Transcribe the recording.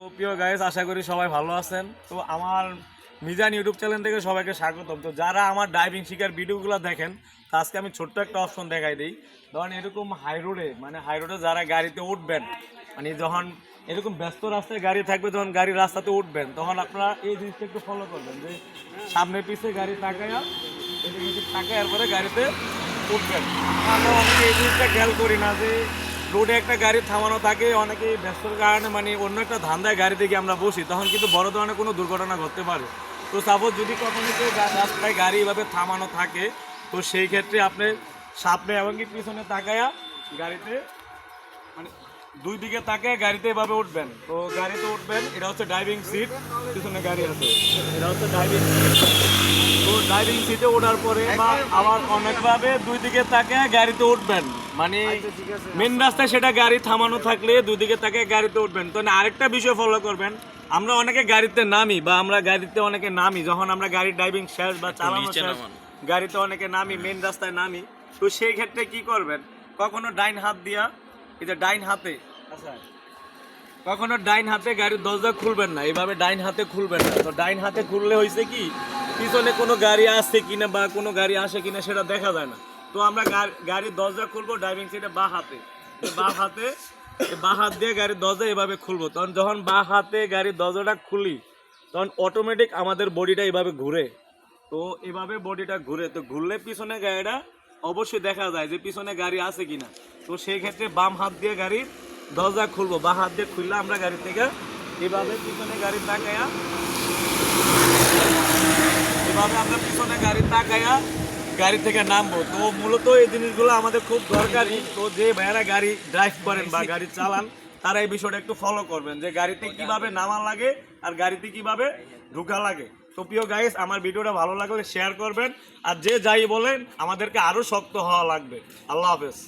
প্রিয় গাইস আশা করি সবাই ভালো আছেন। তো আমার মিজান ইউটিউব চ্যানেল থেকে সবাইকে স্বাগতম। তো যারা আমার ড্রাইভিং শিকার ভিডিওগুলো দেখেন আজকে আমি ছোট্ট একটা অপশন দেখাই দিই। ধরেন এরকম হাই রোডে মানে হাই রোডে যারা গাড়িতে উঠবেন মানে যখন এরকম ব্যস্ত রাস্তায় গাড়ি থাকবে যখন গাড়ি রাস্তাতে উঠবেন, তখন আপনারা এই জিনিসটা একটু ফলো করবেন যে সামনে পিছে গাড়ি তাকায়া এটা কিন্তু তাকায়ার পরে গাড়িতে উঠবেন। আমরা অনেকে এই জিনিসটা খেয়াল করি না যে রোডে একটা গাড়ি থামানো থাকে অনেকে ব্যস্তর কারণে মানে অন্য একটা ধান্দায় গাড়ি থেকে আমরা বসি, তখন কিন্তু বড় ধরনের কোনো দুর্ঘটনা ঘটতে পারে। তো সাপোজ যদি কখনো কেউ রাস্তায় গাড়ি এভাবে থামানো থাকে, তো সেই ক্ষেত্রে আপনি সামনে এবং কি পিছনে তাকায়া গাড়িতে মানে দুই দিকে তাকায় গাড়িতে এভাবে উঠবেন। তো গাড়িতে উঠবেন, এটা হচ্ছে ড্রাইভিং সিট পিছনে গাড়ি আছে। এটা হচ্ছে ড্রাইভিং সিট ড্রাইভিং সিটে ওঠার পরে বা আবার অনেকভাবে দুই দিকে তাকায় গাড়িতে উঠবেন। মানে মেন রাস্তায় সেটা গাড়ি থামানো থাকলে দুই দিকে তাকায় গাড়িতে উঠবেন। তো আরেকটা বিষয় ফলো করবেন। আমরা অনেকে গাড়িতে নামি বা আমরা গাড়িতে অনেকে নামি। যখন আমরা গাড়ি ড্রাইভিং শেষ বা চালানো শেষ গাড়িতে অনেকে নামি মেন রাস্তায় নামি। তো সেই ক্ষেত্রে কি করবেন? কখনো ডাইন হাত দিয়া এই যে ডাইন হাতে আচ্ছা। কখনো ডাইন হাতে গাড়ির দরজা খুলবেন না। এইভাবে ডাইন হাতে খুলবেন না। তো ডাইন হাতে খুললে হয়েছে কি পিছনে কোনো গাড়ি আসছে কিনা বা কোনো গাড়ি আসে কিনা সেটা দেখা যায় না। তো আমরা গাড়ির দরজা খুলবো ড্রাইভিং সিটে বা হাতে। বা হাতে, বা হাত দিয়ে গাড়ির দরজা এভাবে খুলবো। তখন যখন বা হাতে গাড়ির দরজাটা খুলি, তখন অটোমেটিক আমাদের বডিটা এভাবে ঘুরে। তো এভাবে বডিটা ঘুরে। তো ঘুরলে পিছনে গাড়িটা অবশ্যই দেখা যায় যে পিছনে গাড়ি আছে কিনা। তো সেই ক্ষেত্রে বাম হাত দিয়ে গাড়ির দরজা খুলবো। বা হাত দিয়ে খুললে আমরা গাড়ি থেকে এভাবে পিছনে গাড়ি তাকায়া এভাবে আমরা পিছনে গাড়ি তাকায়া গাড়ি থেকে নামবো। তো মূলত এই জিনিসগুলো আমাদের খুব দরকারি। তো যে ভাইয়ারা গাড়ি ড্রাইভ করেন বা গাড়ি চালান, তারা এই বিষয়টা একটু ফলো করবেন যে গাড়িতে কীভাবে নামা লাগে আর গাড়িতে কীভাবে ঢুকা লাগে। তো প্রিয় গাইস আমার ভিডিওটা ভালো লাগলে শেয়ার করবেন। আর যে যাই বলেন, আমাদেরকে আরও শক্ত হওয়া লাগবে। আল্লাহ হাফেজ।